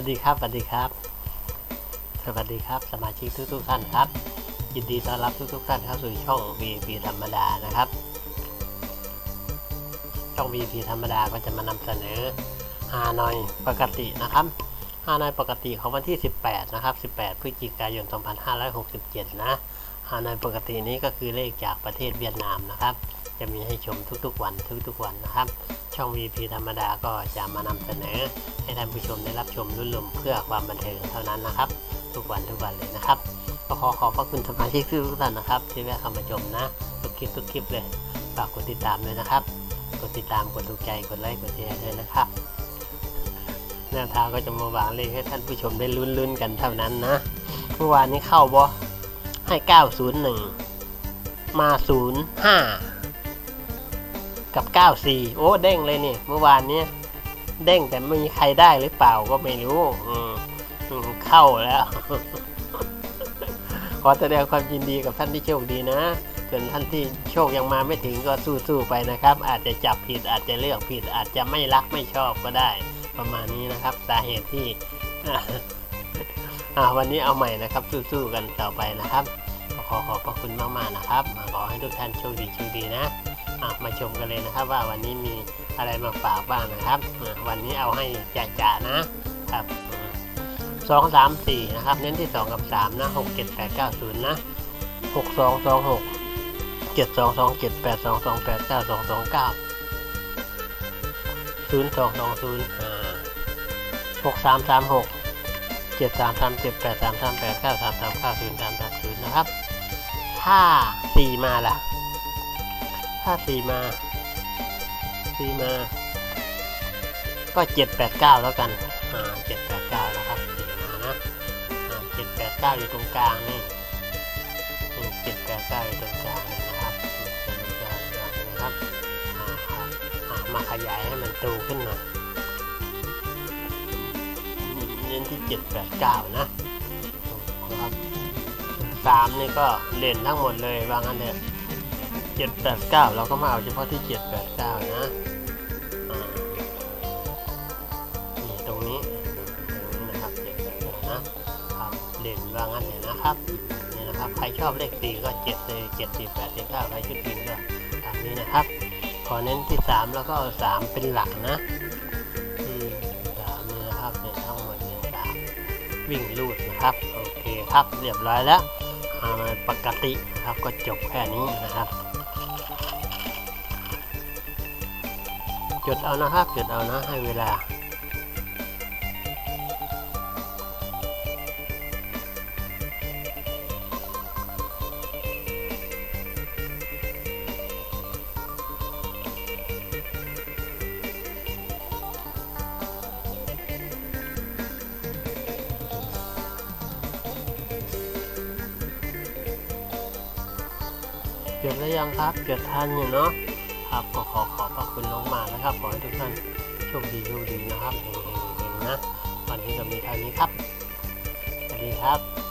วัสดีครับสวัสดีครับ สวัสดีครับ สมาชิกทุกๆท่านครับ ยินดีต้อนรับทุกๆท่านเข้าสู่ช่อง VP ธรรมดานะครับ ช่อง VP ธรรมดาก็จะมานำเสนอฮานอยปกตินะครับฮานอยปกติของวันที่ 18 นะครับ 18 พฤศจิกายน 2567 นะฮานอยปกตินี้ก็คือเลขจากประเทศเวียดนามนะครับ จะมีให้ชมทุกๆวันทุกๆวันนะครับ ช่อง VP ธรรมดาก็จะมานำเสนอ ให้ท่านผู้ชมได้รับชมรุ่นลมเพื่อความบันเทิงเท่านั้นนะครับ ทุกวันทุกวันเลยนะครับก็ขอขอบพระคุณสมาชิกทุกท่านนะครับ ที่แวะเข้ามาชมนะทุกคลิปทุกคลิปเลยฝากกดติดตามด้วยนะครับ กดติดตามกดถูกใจกดไลค์กดแชร์ด้วยนะครับแนวทางก็จะมาวางเลขให้ท่านผู้ชมได้ลุ้นๆกันเท่านั้นนะเมื่อวานนี้เข้าบอให้ 901 มา 05 กับ 94 โอ้เด้งเลยนี่ เมื่อวานนี้เด้งแต่ไม่มีใครได้หรือเปล่าก็ไม่รู้อืมเข้าแล้ว ขอแสดงความยินดีกับท่านที่โชคดีนะส่วนท่านที่โชคยังมาไม่ถึงก็สู้ๆไปนะครับ อาจจะจับผิดอาจจะเลือกผิด อาจจะไม่รักไม่ชอบก็ได้ ประมาณนี้นะครับ สาเหตุที่อ่าวันนี้เอาใหม่นะครับ สู้ๆกันต่อไปนะครับ ขอขอบพระคุณมากๆนะครับ ขอให้ทุกท่านโชคดีโชคดีนะ อะมาชมกันเลยนะครับ ว่าวันนี้มีอะไรมาฝากบ้างนะครับวันนี้เอาให้จ่าๆนะครับสองสามสี่นะครับ เน้นที่สองกับสามนะหกเจ็ดแปดเก้าศูนย์นะหกสองสองหกเจ็ดสองสองเจ็ดแปดสองสองแปดเก้าสองสองเก้าศูนย์สองสองศูนย์หกสามสามหกเจ็ดสามสามเจ็ดแปดสามสามแปดเก้าสามสามเก้าศูนย์สามสามศูนย์นะครับถ้าสี่มาล่ะ ถ้าสี่มาสี่มา ก็เจ็ดแปดเก้าแล้วกันอ่าเจ็ดแปดเก้านะครับสี่มานะอ่าเจ็ดแปดเก้าอยู่ตรงกลางนี่เจ็ดแปดเก้าอยู่ตรงกลางนี่นะครับตรงกลางนะครับอ่าครับอ่ามาขยายให้มันโตขึ้นหน่อยเน้นที่เจ็ดแปดเก้านะครับสามนี่ก็เล่นทั้งหมดเลยว่างั้นเถอะ เจ็ดแปดเก้าเราก็มาเอาเฉพาะที่เจ็ดแปดเก้านะนี่ตรงนี้ตรงนี้นะครับเจ็ดแปดนะครับเด่นว่างั้นเลยนะครับนี่นะครับใครชอบเลขสี่ก็เจ็ดเลยเจ็ดสี่แปดสี่เก้าใครชุดพินก็ตามนี้นะครับ ขอเน้นที่สามแล้วก็เอาสามเป็นหลักนะสามนี่นะครับเนี่ยทั้งหมดเนี่ยสามวิ่งลูดนะครับ โอเคครับเรียบร้อยแล้วอ่ามันปกติครับก็จบแค่นี้นะครับ จดเอานะครับ จดเอานะให้เวลา จดแล้วยังครับ จดทันอยู่เนาะครับก็ขอขอ คุณน้องมานะครับ ขอให้ทุกท่านโชคดีโชคดีนะครับเฮงๆๆนะ วันนี้ก็มีเท่านี้ครับ สวัสดีครับ